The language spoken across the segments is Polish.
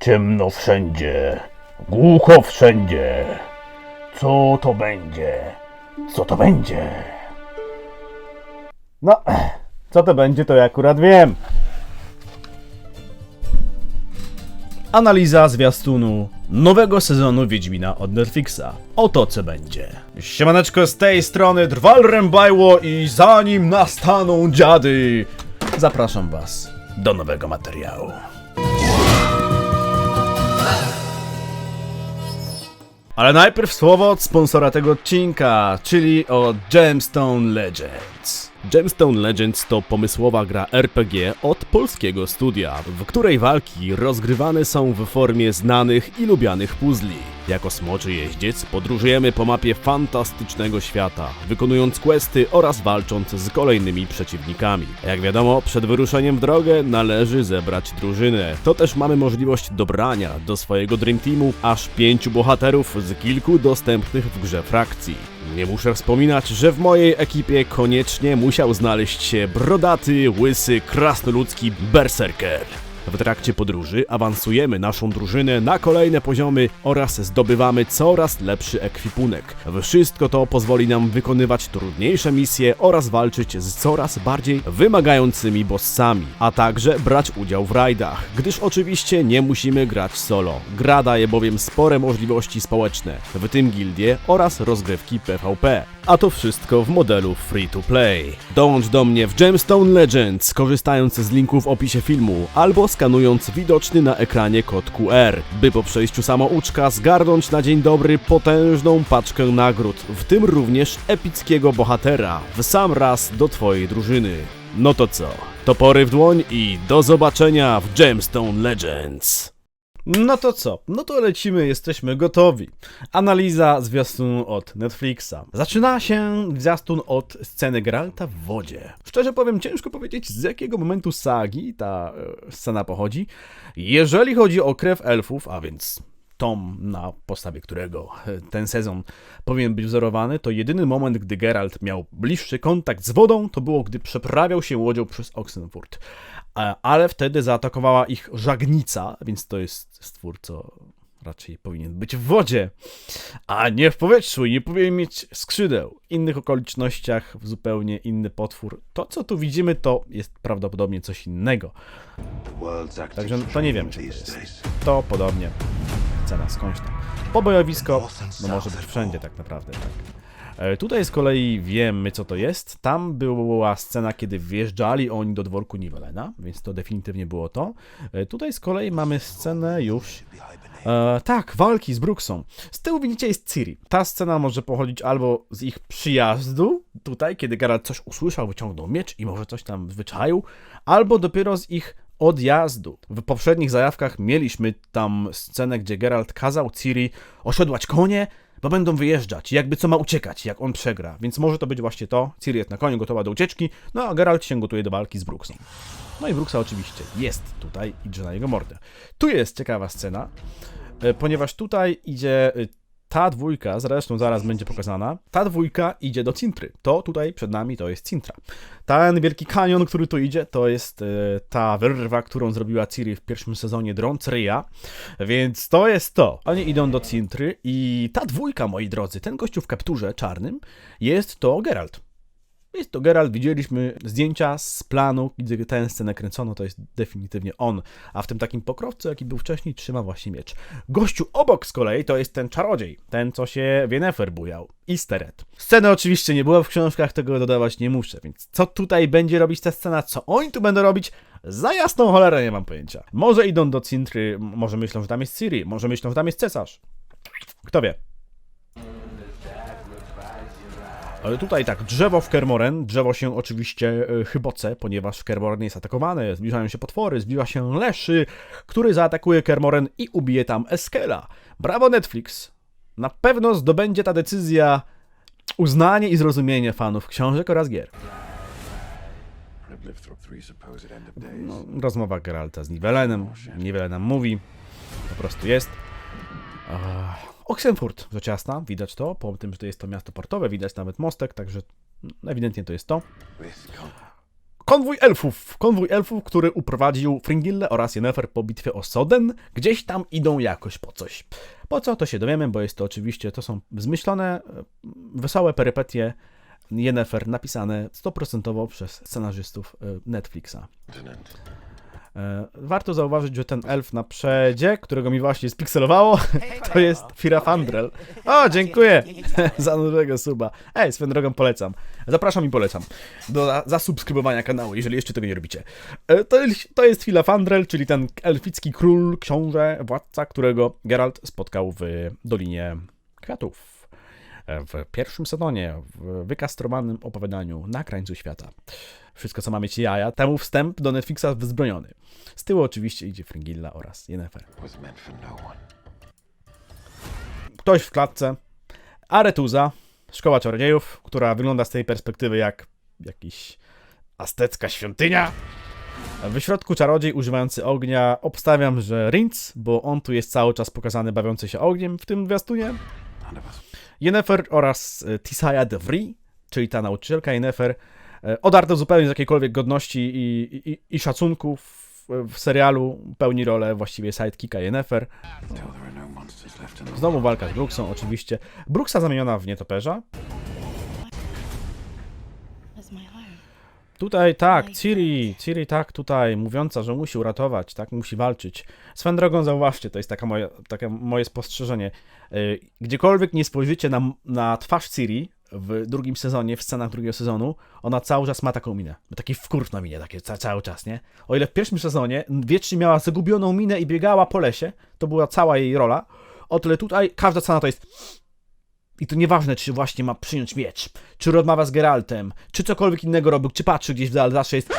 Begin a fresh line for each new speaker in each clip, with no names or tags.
Ciemno wszędzie, głucho wszędzie. Co to będzie? Co to będzie? No, co to będzie, to ja akurat wiem. Analiza zwiastunu nowego sezonu Wiedźmina od Netflixa. Oto co będzie. Siemaneczko z tej strony Drwal Rębajło i zanim nastaną dziady, zapraszam was do nowego materiału. Ale najpierw słowo od sponsora tego odcinka, czyli o Gemstone Legends. Gemstone Legends to pomysłowa gra RPG od polskiego studia, w której walki rozgrywane są w formie znanych i lubianych puzli. Jako smoczy jeździec podróżujemy po mapie fantastycznego świata, wykonując questy oraz walcząc z kolejnymi przeciwnikami. Jak wiadomo, przed wyruszeniem w drogę należy zebrać drużynę. To też mamy możliwość dobrania do swojego Dream Teamu aż pięciu bohaterów z kilku dostępnych w grze frakcji. Nie muszę wspominać, że w mojej ekipie koniecznie musiał znaleźć się brodaty, łysy, krasnoludzki berserker. W trakcie podróży awansujemy naszą drużynę na kolejne poziomy oraz zdobywamy coraz lepszy ekwipunek. Wszystko to pozwoli nam wykonywać trudniejsze misje oraz walczyć z coraz bardziej wymagającymi bossami, a także brać udział w rajdach, gdyż oczywiście nie musimy grać solo. Gra daje bowiem spore możliwości społeczne, w tym gildie oraz rozgrywki PvP. A to wszystko w modelu free to play. Dołącz do mnie w Gemstone Legends, korzystając z linku w opisie filmu, albo skanując widoczny na ekranie kod QR, by po przejściu samouczka zgarnąć na dzień dobry potężną paczkę nagród, w tym również epickiego bohatera, w sam raz do twojej drużyny. No to co? Topory w dłoń i do zobaczenia w Gemstone Legends. No to co? No to lecimy, jesteśmy gotowi. Analiza zwiastunu od Netflixa. Zaczyna się zwiastun od sceny Geralta w wodzie. Szczerze powiem, ciężko powiedzieć z jakiego momentu sagi ta e, scena pochodzi. Jeżeli chodzi o krew elfów, a więc tom, na podstawie którego e, ten sezon powinien być wzorowany, to jedyny moment, gdy Geralt miał bliższy kontakt z wodą, to było, gdy przeprawiał się łodzią przez Oxenfurt. E, Ale wtedy zaatakowała ich żagnica, więc to jest stwór, co raczej powinien być w wodzie, a nie w powietrzu i nie powinien mieć skrzydeł. W innych okolicznościach zupełnie inny potwór. To, co tu widzimy, to jest prawdopodobnie coś innego. Także to nie wiemy, co to jest. To podobnie cena skądś tam. Pobojowisko, no może być wszędzie tak naprawdę, tak. E, Tutaj z kolei wiemy, co to jest. Tam była scena, kiedy wjeżdżali oni do dworku Nivelena, więc to definitywnie było to. E, Tutaj z kolei mamy scenę już. E, tak, walki z Bruksą. Z tyłu widzicie jest Ciri. Ta scena może pochodzić albo z ich przyjazdu, tutaj, kiedy Geralt coś usłyszał, wyciągnął miecz i może coś tam zwyczaił, albo dopiero z ich odjazdu. W poprzednich zajawkach mieliśmy tam scenę, gdzie Geralt kazał Ciri osiodłać konie, bo będą wyjeżdżać, jakby co ma uciekać, jak on przegra. Więc może to być właśnie to. Ciri jest na koniu, gotowa do ucieczki, no a Geralt się gotuje do walki z Bruksą. No i Bruksa oczywiście jest tutaj i drze na jego mordę. Tu jest ciekawa scena, e, ponieważ tutaj idzie e, ta dwójka, zresztą zaraz będzie pokazana, ta dwójka idzie do Cintry. To tutaj przed nami to jest Cintra. Ten wielki kanion, który tu idzie, to jest e, ta wyrwa, którą zrobiła Ciri w pierwszym sezonie Drąc Ryja, więc to jest to. Oni idą do Cintry i ta dwójka, moi drodzy, ten gościu w kapturze czarnym, jest to Geralt. Jest to Geralt, widzieliśmy zdjęcia z planu, gdzie tę scenę kręcono, to jest definitywnie on. A w tym takim pokrowcu, jaki był wcześniej, trzyma właśnie miecz. Gościu obok z kolei to jest ten czarodziej, ten co się Yennefer bujał. Isteret. Sceny oczywiście nie było w książkach, tego dodawać nie muszę, więc co tutaj będzie robić ta scena, co oni tu będą robić, za jasną cholerę nie mam pojęcia. Może idą do Cintry, może myślą, że tam jest Ciri, może myślą, że tam jest cesarz. Kto wie. Ale tutaj tak, drzewo w Kermoren, drzewo się oczywiście e, chyboce, ponieważ w Kermoren jest atakowane, zbliżają się potwory, zbliża się Leszy, który zaatakuje Kermoren i ubije tam Eskela. Brawo Netflix! Na pewno zdobędzie ta decyzja uznanie i zrozumienie fanów książek oraz gier. No, rozmowa Geralta z Nivelenem, Nivelen nam mówi, po prostu jest. Oxenfurt, rzecz jasna, widać to, po tym, że to jest to miasto portowe, widać nawet mostek, także ewidentnie to jest to. Konwój elfów. Konwój elfów, który uprowadził Fringillę oraz Yennefer po bitwie o Soden. Gdzieś tam idą jakoś po coś. Po co, to się dowiemy, bo jest to oczywiście, to są zmyślone, e, wesołe perypetie Yennefer napisane 100% przez scenarzystów e, Netflixa. E, Warto zauważyć, że ten elf na przedzie, którego mi właśnie spikselowało, to jest Firafandrel. O, dziękuję za nowego suba. Ej, swoją drogą polecam. Zapraszam i polecam do za- zasubskrybowania kanału, jeżeli jeszcze tego nie robicie. E, To, jest- to jest Firafandrel, czyli ten elficki król, książę, władca, którego Geralt spotkał w Dolinie Kwiatów. W pierwszym sezonie, w wykastrowanym opowiadaniu na krańcu świata. Wszystko, co ma mieć jaja, temu wstęp do Netflixa wzbroniony. Z tyłu oczywiście idzie Fringilla oraz Yennefer.
No.
Ktoś w klatce. Aretuza, szkoła czarodziejów, która wygląda z tej perspektywy jak jakiś aztecka świątynia. W środku czarodziej używający ognia obstawiam, że Rinc, bo on tu jest cały czas pokazany bawiący się ogniem w tym zwiastunie. Yennefer oraz e, Tisaya de Vries, czyli ta nauczycielka Yennefer, e, odarta zupełnie z jakiejkolwiek godności i, i, i szacunku w, w serialu, pełni rolę właściwie sidekicka
the
Znowu walka z Bruksą, oczywiście. Bruksa zamieniona w nietoperza. Tutaj tak, Ciri, Ciri tak, tutaj mówiąca, że musi uratować, tak, musi walczyć. Swoją drogą zauważcie, to jest taka moje, takie moje spostrzeżenie. Yy, Gdziekolwiek nie spojrzycie na, na twarz Ciri w drugim sezonie, w scenach drugiego sezonu, ona cały czas ma taką minę. Taki wkurw na minie, takie ca, cały czas, nie? O ile w pierwszym sezonie wiecznie miała zagubioną minę i biegała po lesie, to była cała jej rola, o tyle tutaj każda scena to jest i to nieważne, czy właśnie ma przyjąć miecz, czy rozmawia z Geraltem, czy cokolwiek innego robi, czy patrzy gdzieś w dal, zawsze jest...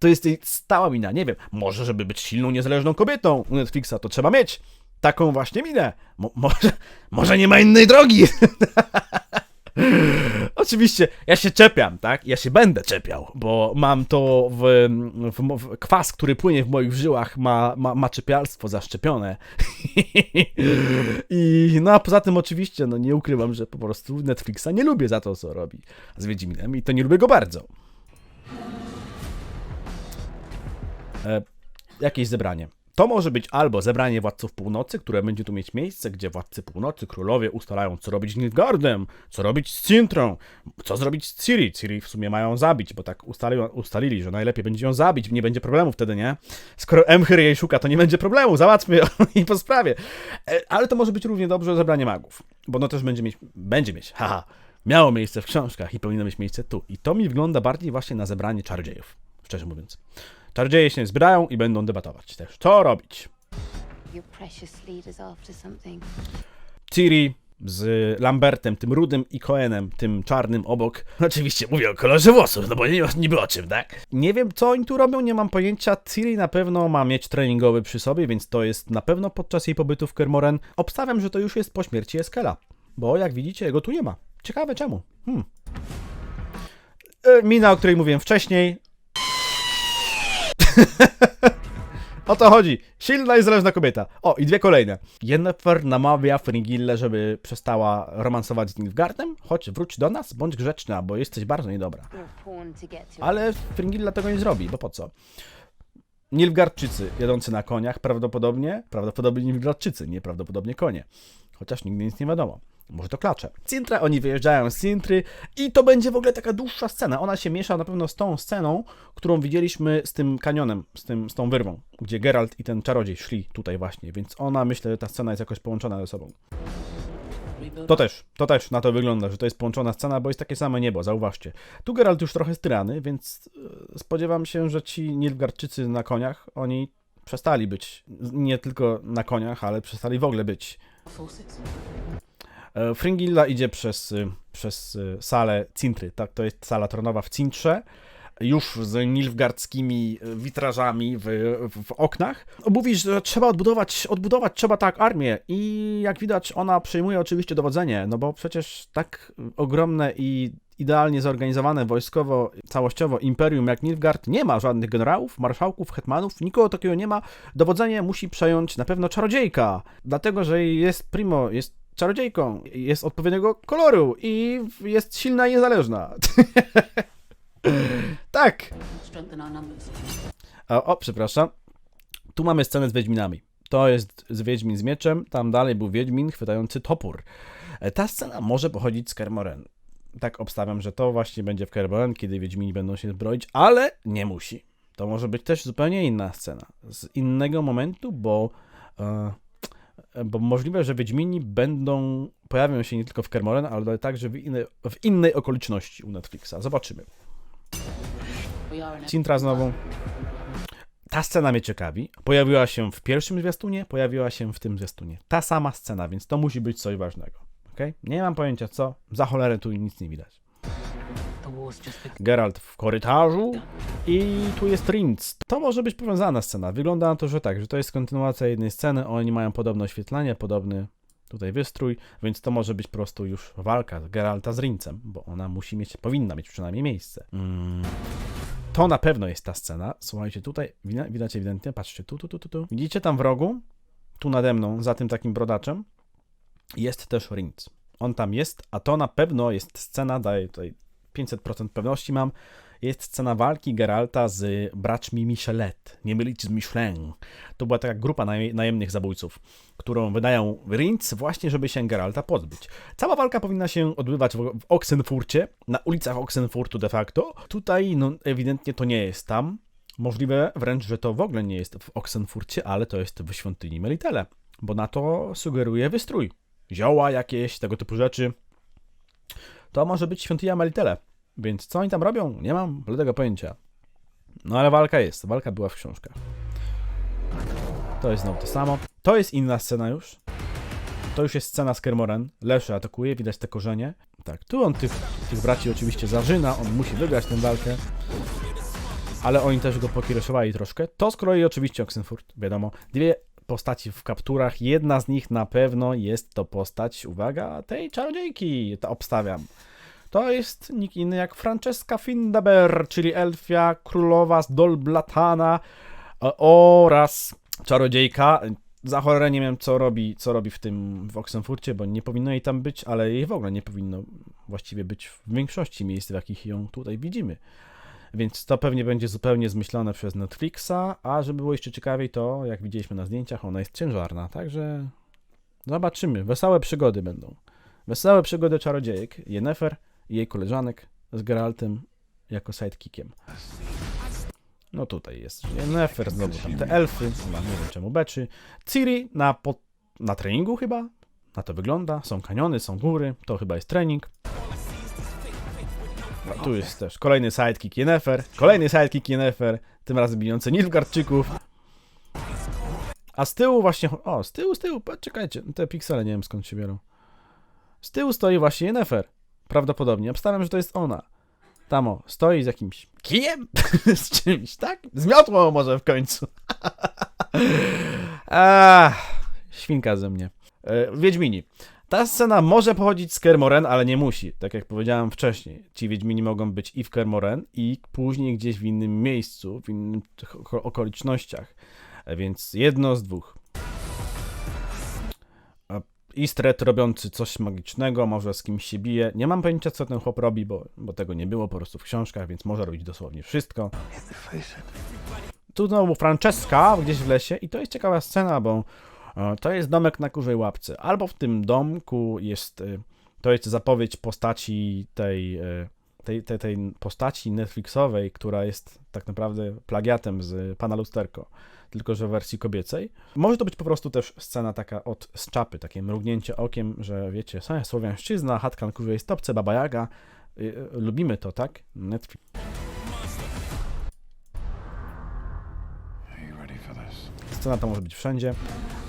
To jest jej stała mina, nie wiem. Może, żeby być silną, niezależną kobietą u Netflixa, to trzeba mieć taką właśnie minę. Mo może, może nie ma innej drogi. Oczywiście, ja się czepiam, tak? Ja się będę czepiał, bo mam to w, w, w kwas, który płynie w moich żyłach, ma, ma, ma czepialstwo zaszczepione. I no a poza tym oczywiście, no nie ukrywam, że po prostu Netflixa nie lubię za to, co robi z Wiedźminem i to nie lubię go bardzo. E, jakieś zebranie. To może być albo zebranie władców północy, które będzie tu mieć miejsce, gdzie władcy północy, królowie ustalają, co robić z Nilfgaardem, co robić z Cintrą, co zrobić z Ciri. Ciri w sumie mają zabić, bo tak ustali, ustalili, że najlepiej będzie ją zabić, nie będzie problemu wtedy, nie? Skoro Emhyr jej szuka, to nie będzie problemu, załatwmy ją i po sprawie. E, Ale to może być równie dobrze zebranie magów, bo ono też będzie mieć, będzie mieć, haha, miało miejsce w książkach i powinno mieć miejsce tu. I to mi wygląda bardziej właśnie na zebranie czarodziejów, szczerze mówiąc. Czarodzieje się zbierają i będą debatować też, co robić. Ciri z Lambertem, tym rudym i Coenem, tym czarnym obok. Oczywiście mówię o kolorze włosów, no bo nie, niby o czym, tak? Nie wiem, co oni tu robią, nie mam pojęcia. Ciri na pewno ma mieć treningowy przy sobie, więc to jest na pewno podczas jej pobytu w Kermoren. Obstawiam, że to już jest po śmierci Eskela, bo jak widzicie, jego tu nie ma. Ciekawe czemu. Hmm. E, Mina, o której mówiłem wcześniej. O to chodzi. Silna i zależna kobieta. O, i dwie kolejne. Yennefer namawia Fringillę, żeby przestała romansować z Nilfgaardem, choć wróć do nas, bądź grzeczna, bo jesteś bardzo niedobra. Ale Fringilla tego nie zrobi, bo po co? Nilfgaardczycy jadący na koniach prawdopodobnie, prawdopodobnie Nilfgaardczycy, nieprawdopodobnie konie. Chociaż nigdy nic nie wiadomo. Może to klacze. Cintra, oni wyjeżdżają z Cintry i to będzie w ogóle taka dłuższa scena. Ona się miesza na pewno z tą sceną, którą widzieliśmy z tym kanionem, z, tym, z tą wyrwą, gdzie Geralt i ten czarodziej szli tutaj właśnie, więc ona, myślę, że ta scena jest jakoś połączona ze sobą. To też, to też na to wygląda, że to jest połączona scena, bo jest takie same niebo, zauważcie. Tu Geralt już trochę strany, więc e, spodziewam się, że ci Nilfgaardczycy na koniach, oni przestali być nie tylko na koniach, ale przestali w ogóle być. E, Fringilla idzie przez, y, przez y, salę Cintry, tak, to jest sala tronowa w Cintrze, już z nilfgaardzkimi y, witrażami w, w, oknach. Mówi, że trzeba odbudować, odbudować trzeba tak armię i jak widać ona przejmuje oczywiście dowodzenie, no bo przecież tak ogromne i idealnie zorganizowane wojskowo, całościowo imperium jak Nilfgaard nie ma żadnych generałów, marszałków, hetmanów, nikogo takiego nie ma. Dowodzenie musi przejąć na pewno czarodziejka, dlatego że jest primo, jest czarodziejką, jest odpowiedniego koloru i jest silna i niezależna. tak! O, o, przepraszam. Tu mamy scenę z Wiedźminami. To jest z Wiedźmin z mieczem, tam dalej był Wiedźmin chwytający topór. E, Ta scena może pochodzić z Kermoren. Tak obstawiam, że to właśnie będzie w Kermoren, kiedy Wiedźmini będą się zbroić, ale nie musi. To może być też zupełnie inna scena. Z innego momentu, bo, e, bo możliwe, że Wiedźmini będą, pojawią się nie tylko w Kermoren, ale także w, innej- w innej okoliczności u Netflixa. Zobaczymy. Cintra znowu. Ta scena mnie ciekawi. Pojawiła się w pierwszym zwiastunie, pojawiła się w tym zwiastunie. Ta sama scena, więc to musi być coś ważnego. Okay? Nie mam pojęcia co. Za cholerę tu nic nie widać. Geralt w korytarzu i tu jest Rinc. To może być powiązana scena. Wygląda na to, że tak, że to jest kontynuacja jednej sceny. Oni mają podobne oświetlenie, podobny tutaj wystrój, więc to może być po prostu już walka Geralta z Rincem, bo ona musi mieć, powinna mieć przynajmniej miejsce. Mm. To na pewno jest ta scena. Słuchajcie, tutaj widać ewidentnie, patrzcie, tu, tu, tu, tu, tu. Widzicie tam w rogu? Tu nade mną, za tym takim brodaczem, jest też Rinc. On tam jest, a to na pewno jest scena, daję tutaj 500% pewności mam, jest scena walki Geralta z braćmi Michelet, nie mylić z Michelin. To była taka grupa naj- najemnych zabójców, którą wydają Rinc właśnie, żeby się Geralta pozbyć. Cała walka powinna się odbywać w Oxenfurcie, na ulicach Oxenfurtu de facto. Tutaj no, ewidentnie to nie jest tam. Możliwe wręcz, że to w ogóle nie jest w Oxenfurcie, ale to jest w świątyni Melitele, bo na to sugeruje wystrój. Zioła jakieś, tego typu rzeczy. To może być świątynia Melitele. Więc co oni tam robią? Nie mam bladego pojęcia. No ale walka jest. Walka była w książkach. To jest znowu to samo. To jest inna scena już. To już jest scena z Kermoren. Leszy atakuje, widać te korzenie. Tak, tu on tych, tych braci oczywiście zarzyna, on musi wygrać tę walkę. Ale oni też go pokiereszowali troszkę. To z kolei oczywiście Oxenfurt, wiadomo. Dwie postaci w kapturach. Jedna z nich na pewno jest to postać, uwaga, tej czarodziejki. To obstawiam. To jest nikt inny jak Francesca Findaber, czyli elfia królowa z Dolblatana e, oraz czarodziejka. Za cholerę nie wiem, co robi, co robi w tym w Oxenfurcie, bo nie powinno jej tam być, ale jej w ogóle nie powinno właściwie być w większości miejsc, w jakich ją tutaj widzimy. Więc to pewnie będzie zupełnie zmyślone przez Netflixa, a żeby było jeszcze ciekawiej, to jak widzieliśmy na zdjęciach, ona jest ciężarna, także zobaczymy. Wesołe przygody będą. Wesołe przygody czarodziejek, Yennefer i jej koleżanek z Geraltem jako sidekickiem. No tutaj jest Yennefer, znowu tam te elfy, nie wiem czemu beczy. Ciri na, po, na treningu chyba, na to wygląda. Są kaniony, są góry, to chyba jest trening. A tu jest też kolejny sidekick Yennefer, kolejny sidekick Yennefer, tym razem bijący Nilfgaardczyków. A z tyłu właśnie, o, z tyłu, z tyłu, czekajcie, te piksele nie wiem skąd się biorą. Z tyłu stoi właśnie Yennefer. Prawdopodobnie. Obstawiam, że to jest ona. Tam o, stoi z jakimś kijem? z czymś, tak? Z miotłą może w końcu. Ach, świnka ze mnie. E, Wiedźmini. Ta scena może pochodzić z Kermoren, ale nie musi. Tak jak powiedziałem wcześniej. Ci Wiedźmini mogą być i w Kermoren, i później gdzieś w innym miejscu, w innych oko- okolicznościach. Więc jedno z dwóch. Istret robiący coś magicznego, może z kimś się bije. Nie mam pojęcia, co ten chłop robi, bo, bo tego nie było po prostu w książkach, więc może robić dosłownie wszystko. Tu znowu Francesca gdzieś w lesie i to jest ciekawa scena, bo to jest domek na kurzej łapce. Albo w tym domku jest, e, to jest zapowiedź postaci tej, e, tej, tej, tej postaci Netflixowej, która jest tak naprawdę plagiatem z Pana Lusterko, tylko że w wersji kobiecej. Może to być po prostu też scena taka od z czapy, takie mrugnięcie okiem, że wiecie, słowiańszczyzna, chatka na kurzej stopce, Baba Jaga, lubimy to, tak? Netflix. Scena to może być wszędzie.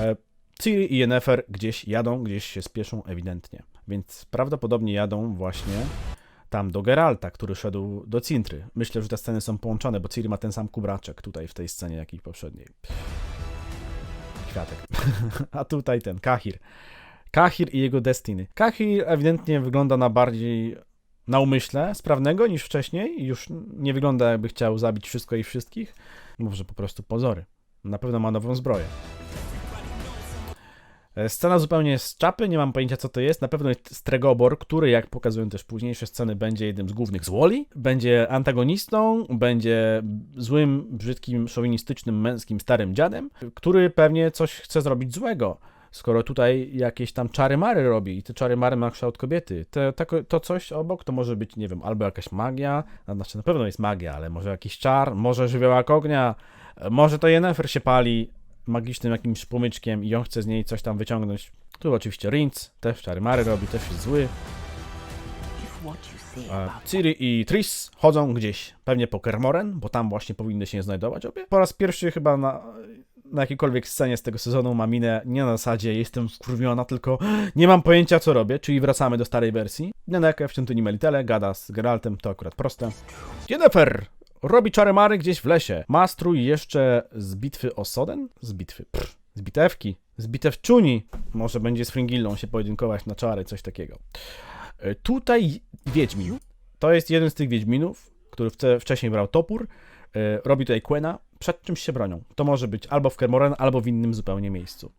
E, Ciri i Yennefer gdzieś jadą, gdzieś się spieszą ewidentnie. Więc prawdopodobnie jadą właśnie tam do Geralta, który szedł do Cintry. Myślę, że te sceny są połączone, bo Ciri ma ten sam kubraczek tutaj w tej scenie, jak i poprzedniej. Kwiatek. A tutaj ten, Kahir. Kahir i jego Destiny. Kahir ewidentnie wygląda na bardziej na umyśle sprawnego niż wcześniej. Już nie wygląda jakby chciał zabić wszystko i wszystkich. Może po prostu pozory. Na pewno ma nową zbroję. E, Scena zupełnie z czapy, nie mam pojęcia co to jest. Na pewno jest Stregobor, który, jak pokazują też późniejsze sceny, będzie jednym z głównych złoli. Będzie antagonistą, będzie złym, brzydkim, szowinistycznym, męskim, starym dziadem, który pewnie coś chce zrobić złego. Skoro tutaj jakieś tam czary-mary robi i te czary-mary ma kształt kobiety, to, to, coś obok to może być, nie wiem, albo jakaś magia, znaczy na pewno jest magia, ale może jakiś czar, może żywiołak ognia, e, może to Yennefer się pali magicznym jakimś płomyczkiem i on chce z niej coś tam wyciągnąć. Tu oczywiście Rinc, też czary-mary robi, też jest zły.
About
Ciri i Tris chodzą gdzieś, pewnie po Kermoren, bo tam właśnie powinny się znajdować obie. Po raz pierwszy chyba na, na jakiejkolwiek scenie z tego sezonu ma minę nie na zasadzie jestem skurwiona, tylko nie mam pojęcia co robię, czyli wracamy do starej wersji. Neneke w świątyni Melitele gada z Geraltem, to akurat proste. Yennefer robi czary-mary gdzieś w lesie. Ma strój jeszcze z bitwy o Soden? Z bitwy, pff, z bitewki, z bitewczuni. Może będzie z Fringillą się pojedynkować na czary, coś takiego. E, Tutaj Wiedźmin. To jest jeden z tych Wiedźminów, który wcześniej brał topór. e, Robi tutaj Quena. Przed czymś się bronią. To może być albo w Kermoren, albo w innym zupełnie miejscu.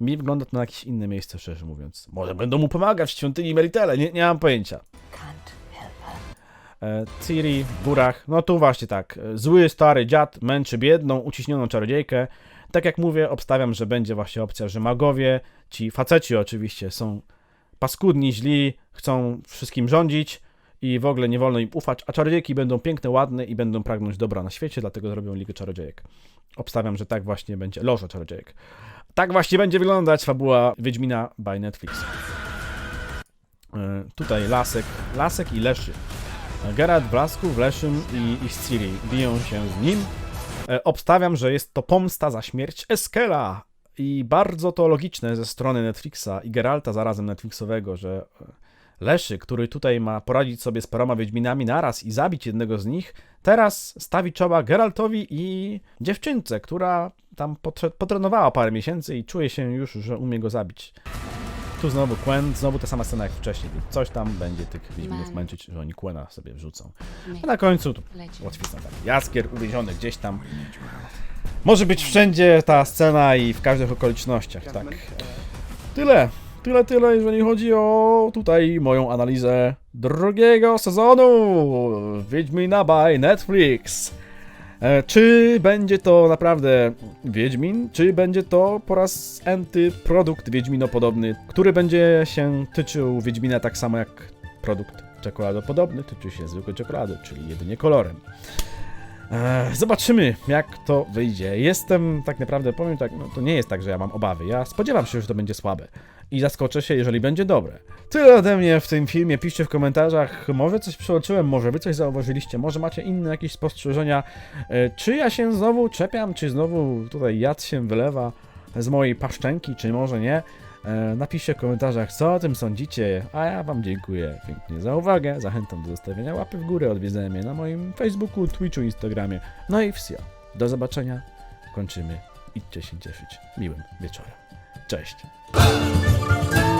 Mi wygląda to na jakieś inne miejsce, szczerze mówiąc. Może będą mu pomagać w świątyni Meritele, nie, nie mam pojęcia. E, Ciri w górach, no tu właśnie tak. e, Zły, stary dziad męczy biedną, uciśnioną czarodziejkę. Tak jak mówię, obstawiam, że będzie właśnie opcja, że magowie, ci faceci oczywiście, są paskudni, źli, chcą wszystkim rządzić i w ogóle nie wolno im ufać, a czarodziejki będą piękne, ładne i będą pragnąć dobra na świecie, dlatego zrobią Ligę Czarodziejek. Obstawiam, że tak właśnie będzie, Loża Czarodziejek. Tak właśnie będzie wyglądać fabuła Wiedźmina by Netflix. E, Tutaj Lasek, Lasek i Leszy. Geralt w Blasku, w Leszym i, i z Ciri biją się z nim. E, obstawiam, że jest to pomsta za śmierć Eskela. I bardzo to logiczne ze strony Netflixa i Geralta zarazem Netflixowego, że e, Leszy, który tutaj ma poradzić sobie z paroma Wiedźminami naraz i zabić jednego z nich, teraz stawi czoła Geraltowi i dziewczynce, która tam potre- potrenowała parę miesięcy i czuje się już, że umie go zabić. Tu znowu Quen, znowu ta sama scena jak wcześniej, więc coś tam będzie tych Wiedźminów męczyć, że oni Quena sobie wrzucą. A na końcu tu łatwizna tak. Jaskier uwięziony gdzieś tam. Może być wszędzie ta scena i w każdych okolicznościach, tak. Tyle. Tyle, tyle, jeżeli chodzi o tutaj moją analizę drugiego sezonu Wiedźmina by Netflix. E, Czy będzie to naprawdę Wiedźmin, czy będzie to po raz enty produkt Wiedźminopodobny, który będzie się tyczył Wiedźmina tak samo jak produkt czekoladopodobny, tyczy się zwykłej czekolady, czyli jedynie kolorem. Eee, Zobaczymy, jak to wyjdzie. Jestem tak naprawdę, powiem tak, no to nie jest tak, że ja mam obawy. Ja spodziewam się, że to będzie słabe. I zaskoczę się, jeżeli będzie dobre. Tyle ode mnie w tym filmie. Piszcie w komentarzach, może coś przeoczyłem, może wy coś zauważyliście, może macie inne jakieś spostrzeżenia. E, Czy ja się znowu czepiam, czy znowu tutaj jad się wylewa z mojej paszczenki, czy może nie? E, Napiszcie w komentarzach, co o tym sądzicie, a ja Wam dziękuję pięknie za uwagę. Zachęcam do zostawienia łapy w górę, odwiedzenia mnie na moim Facebooku, Twitchu, Instagramie. No i wsio. Do zobaczenia. Kończymy. Idźcie się cieszyć miłym wieczorem. Cześć. Ah.